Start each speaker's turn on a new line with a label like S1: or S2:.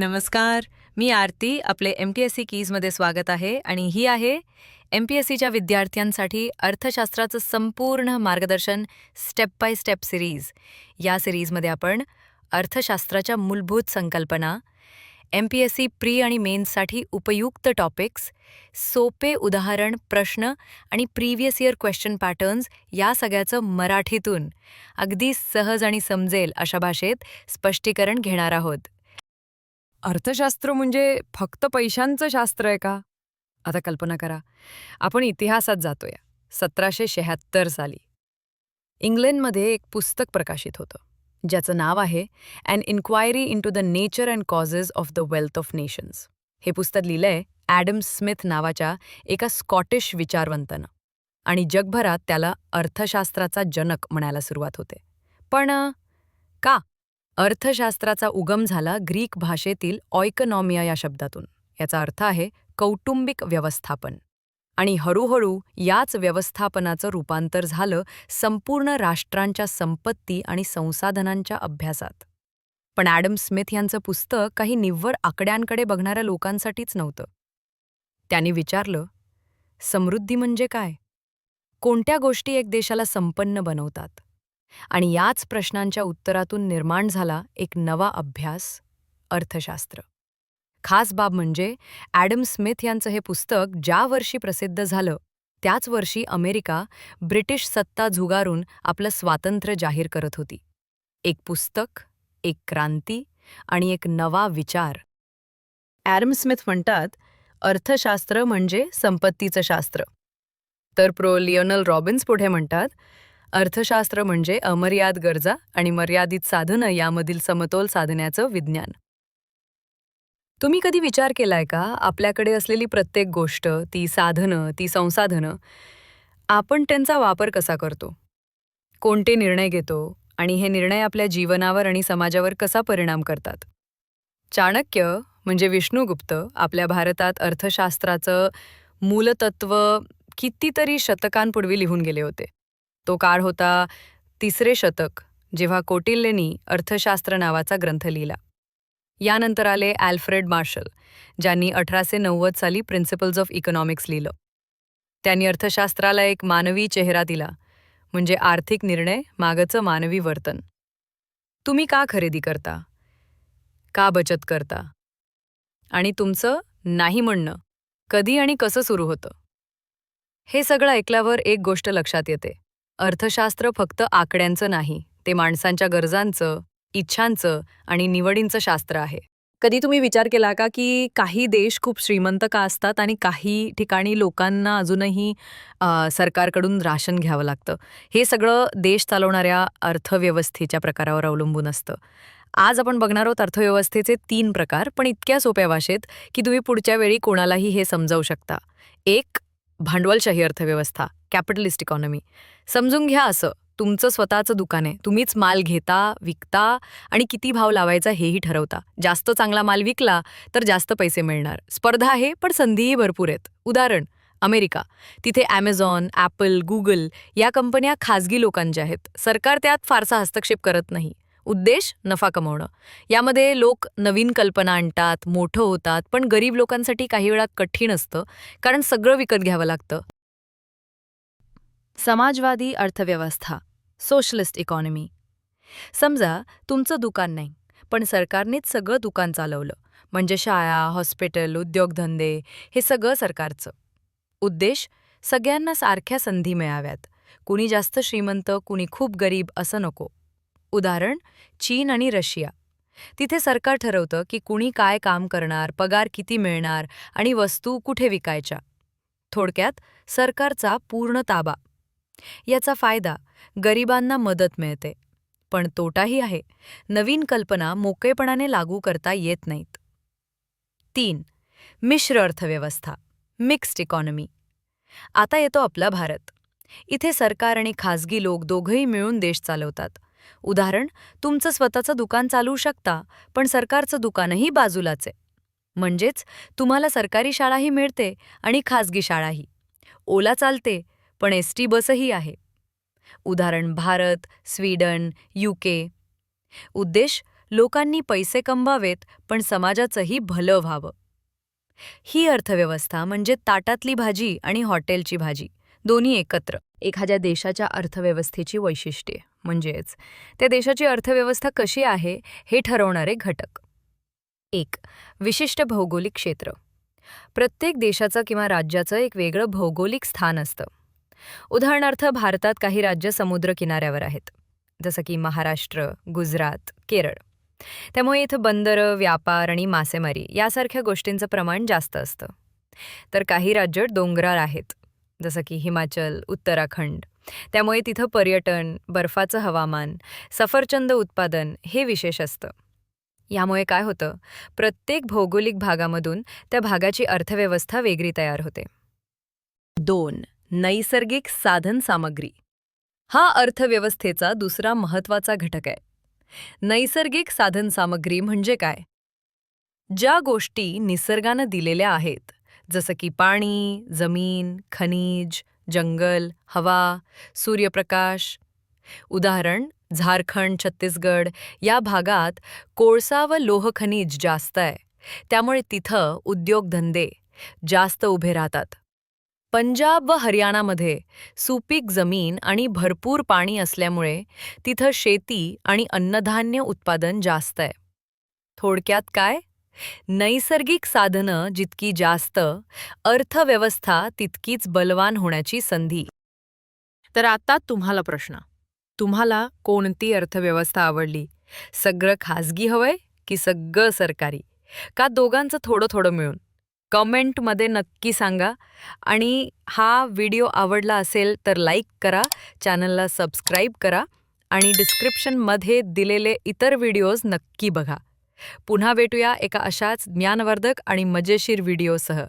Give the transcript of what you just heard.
S1: नमस्कार. मी आरती आपले एम पी एस सी कीजमध्ये स्वागत आहे आणि ही आहे एम पी एस सीच्या विद्यार्थ्यांसाठी अर्थशास्त्राचं संपूर्ण मार्गदर्शन स्टेप बाय स्टेप सिरीज. या सिरीजमध्ये आपण अर्थशास्त्राच्या मूलभूत संकल्पना M P S C pre आणि मेन्ससाठी उपयुक्त टॉपिक्स सोपे उदाहरण प्रश्न आणि प्रिव्हियस इयर क्वेश्चन पॅटर्न्स या सगळ्याचं मराठीतून अगदी सहज आणि समजेल अशा भाषेत स्पष्टीकरण घेणार आहोत.
S2: अर्थशास्त्र म्हणजे फक्त पैशांचं शास्त्र आहे का? आता कल्पना करा. आपण इतिहासात जातोया. सतराशे शहात्तर साली. इंग्लंडमध्ये एक पुस्तक प्रकाशित होतं. ज्याचं नाव आहे an inquiry into the nature and causes of the wealth of nations हे पुस्तक लिहिलंय ॲडम स्मिथ नावाच्या एका स्कॉटिश विचारवंतानं. आणि जगभरात त्याला अर्थशास्त्राचा जनक म्हणायला सुरुवात होते. पण का? अर्थशास्त्राचा उगम झाला ग्रीक भाषेतील ऑयकनॉमिया या शब्दातून. याचा अर्थ आहे कौटुंबिक व्यवस्थापन. आणि हळूहळू याच व्यवस्थापनाचं रूपांतर झालं संपूर्ण राष्ट्रांच्या संपत्ती आणि संसाधनांच्या अभ्यासात. पण ॲडम स्मिथ यांचं पुस्तक काही निव्वळ आकड्यांकडे बघणाऱ्या लोकांसाठीच नव्हतं. त्यांनी विचारलं समृद्धी म्हणजे काय? कोणत्या गोष्टी एक देशाला संपन्न बनवतात? आणि याच प्रश्नांच्या उत्तरातून निर्माण झाला एक नवा अभ्यास अर्थशास्त्र. खास बाब म्हणजे ॲडम स्मिथ यांचं हे पुस्तक ज्या वर्षी प्रसिद्ध झालं त्याच वर्षी अमेरिका ब्रिटिश सत्ता झुगारून आपलं स्वातंत्र्य जाहीर करत होती. एक पुस्तक एक क्रांती आणि एक नवा विचार. ॲडम स्मिथ म्हणतात अर्थशास्त्र म्हणजे संपत्तीचं शास्त्र. तर प्रो लिओनल रॉबिन्स पुढे म्हणतात अर्थशास्त्र म्हणजे अमर्याद गरजा आणि मर्यादित साधनं यामधील समतोल साधण्याचं विज्ञान. तुम्ही कधी विचार केलाय का? आपल्याकडे असलेली प्रत्येक गोष्ट ती साधनं ती संसाधनं आपण त्यांचा वापर कसा करतो? कोणते निर्णय घेतो? आणि हे निर्णय आपल्या जीवनावर आणि समाजावर कसा परिणाम करतात? चाणक्य म्हणजे विष्णुगुप्त आपल्या भारतात अर्थशास्त्राचं मूलतत्व कितीतरी शतकांपूर्वी लिहून गेले होते. तो काळ होता तिसरे शतक जेव्हा कोटिल्येनी अर्थशास्त्र नावाचा ग्रंथ लिहिला. यानंतर आले अल्फ्रेड मार्शल ज्यांनी अठराशे नव्वद साली प्रिन्सिपल्स ऑफ इकॉनॉमिक्स लिहिलं. त्यांनी अर्थशास्त्राला एक मानवी चेहरा दिला म्हणजे आर्थिक निर्णय मागचं मानवी वर्तन. तुम्ही का खरेदी करता? का बचत करता? आणि तुमचं नाही म्हणणं कधी आणि कसं सुरू होतं? हे सगळं ऐकल्यावर एक गोष्ट लक्षात येते. अर्थशास्त्र फक्त आकड्यांचं नाही ते माणसांच्या गरजांचं इच्छांचं आणि निवडींचं शास्त्र आहे. कधी तुम्ही विचार केला का की काही देश खूप श्रीमंत का असतात आणि काही ठिकाणी लोकांना अजूनही अ, सरकारकडून राशन घ्यावं लागतं? हे सगळं देश चालवणाऱ्या अर्थव्यवस्थेच्या प्रकारावर अवलंबून असतं. आज आपण बघणार आहोत अर्थव्यवस्थेचे तीन प्रकार पण इतक्या सोप्या भाषेत की तुम्ही पुढच्या वेळी कोणालाही हे समजावू शकता. एक भांडवलशाही अर्थव्यवस्था. Capitalist economy. समजून घ्या असं. तुमचं स्वतःचं दुकान आहे. तुम्हीच माल घेता विकता आणि किती भाव लावायचा हेही ठरवता. जास्त चांगला माल विकला तर जास्त पैसे मिळणार. स्पर्धा आहे पण संधीही भरपूर आहेत. उदाहरण अमेरिका. तिथे ॲमेझॉन ॲपल गुगल या कंपन्या खाजगी लोकांच्या आहेत. सरकार त्यात फारसा हस्तक्षेप करत नाही. उद्देश नफा कमवणं. यामध्ये लोक नवीन कल्पना आणतात मोठं होतात पण गरीब लोकांसाठी काही वेळा कठीण असतं कारण सगळं विकत घ्यावं लागतं. समाजवादी अर्थव्यवस्था सोशलिस्ट इकॉनॉमी समजा तुमचं दुकान नाही पण सरकारनेच सगळं दुकान चालवलं म्हणजे शाळा हॉस्पिटल उद्योगधंदे हे सगळं सरकारचं. उद्देश सगळ्यांना सारख्या संधी मिळाव्यात. कुणी जास्त श्रीमंत कुणी खूप गरीब असं नको. उदाहरण चीन आणि रशिया. तिथे सरकार ठरवतं की कुणी काय काम करणार पगार किती मिळणार आणि वस्तू कुठे विकायच्या. थोडक्यात सरकारचा पूर्ण ताबा. याचा फायदा गरिबांना मदत मिळते. पण तोटाही आहे. नवीन कल्पना मोकळेपणाने लागू करता येत नाहीत. तीन. मिश्र अर्थव्यवस्था. Mixed economy. आता येतो आपला भारत. इथे सरकार आणि खाजगी लोक दोघंही मिळून देश चालवतात. उदाहरण तुमचं स्वतःचं दुकान चालवू शकता पण सरकारचं दुकानही बाजूलाच आहे. म्हणजेच तुम्हाला सरकारी शाळाही मिळते आणि खाजगी शाळाही. ओला चालते पण एस टी बसही आहे. उदाहरण भारत स्वीडन युके उद्देश
S1: लोकांनी पैसे कमवावेत पण समाजाचंही भलं व्हावं. ही अर्थव्यवस्था म्हणजे ताटातली भाजी आणि हॉटेलची भाजी दोन्ही एकत्र. एखाद्या देशाच्या अर्थव्यवस्थेची वैशिष्ट्ये म्हणजेच त्या देशाची अर्थव्यवस्था कशी आहे हे ठरवणारे घटक. एक विशिष्ट भौगोलिक क्षेत्र. प्रत्येक देशाचं किंवा राज्याचं एक वेगळं भौगोलिक स्थान असतं. उदाहरणार्थ भारतात काही राज्य समुद्र किनाऱ्यावर आहेत जसं की महाराष्ट्र गुजरात केरळ. त्यामुळे इथं बंदरं व्यापार आणि मासेमारी यासारख्या गोष्टींचं प्रमाण जास्त असतं. तर काही राज्य डोंगराळ आहेत जसं की हिमाचल उत्तराखंड. त्यामुळे तिथं पर्यटन बर्फाचं हवामान सफरचंद उत्पादन हे विशेष असतं. यामुळे काय होतं प्रत्येक भौगोलिक भागामधून त्या भागाची अर्थव्यवस्था वेगळी तयार होते. दोन नैसर्गिक साधन सामग्री. हा अर्थव्यवस्थेचा दुसरा महत्त्वाचा घटक आहे. नैसर्गिक साधनसामग्री म्हणजे काय? ज्या गोष्टी निसर्गानं दिलेल्या आहेत जसं की पाणी जमीन खनिज जंगल हवा सूर्यप्रकाश. उदाहरण झारखंड छत्तीसगड या भागात कोळसा व लोहखनिज जास्त आहे. त्यामुळे तिथं उद्योगधंदे जास्त उभे राहतात. पंजाब व हरियाणामध्ये सुपीक जमीन आणि भरपूर पाणी असल्यामुळे तिथं शेती आणि अन्नधान्य उत्पादन जास्त आहे. थोडक्यात काय? नैसर्गिक साधनं जितकी जास्त अर्थव्यवस्था तितकीच बलवान होण्याची संधी.
S2: तर आता तुम्हाला प्रश्न. तुम्हाला कोणती अर्थव्यवस्था आवडली? सगळं खाजगी हवंय की सगळं सरकारी? का दोघांचं थोडं थोडं मिळून? कमेंटमध्ये नक्की सांगा. आणि हा व्हिडिओ आवडला असेल तर लाईक करा चॅनलला सबस्क्राईब करा आणि डिस्क्रिप्शनमध्ये दिलेले इतर व्हिडिओज नक्की बघा. पुन्हा भेटूया एका अशाच ज्ञानवर्धक आणि मजेशीर व्हिडिओसह.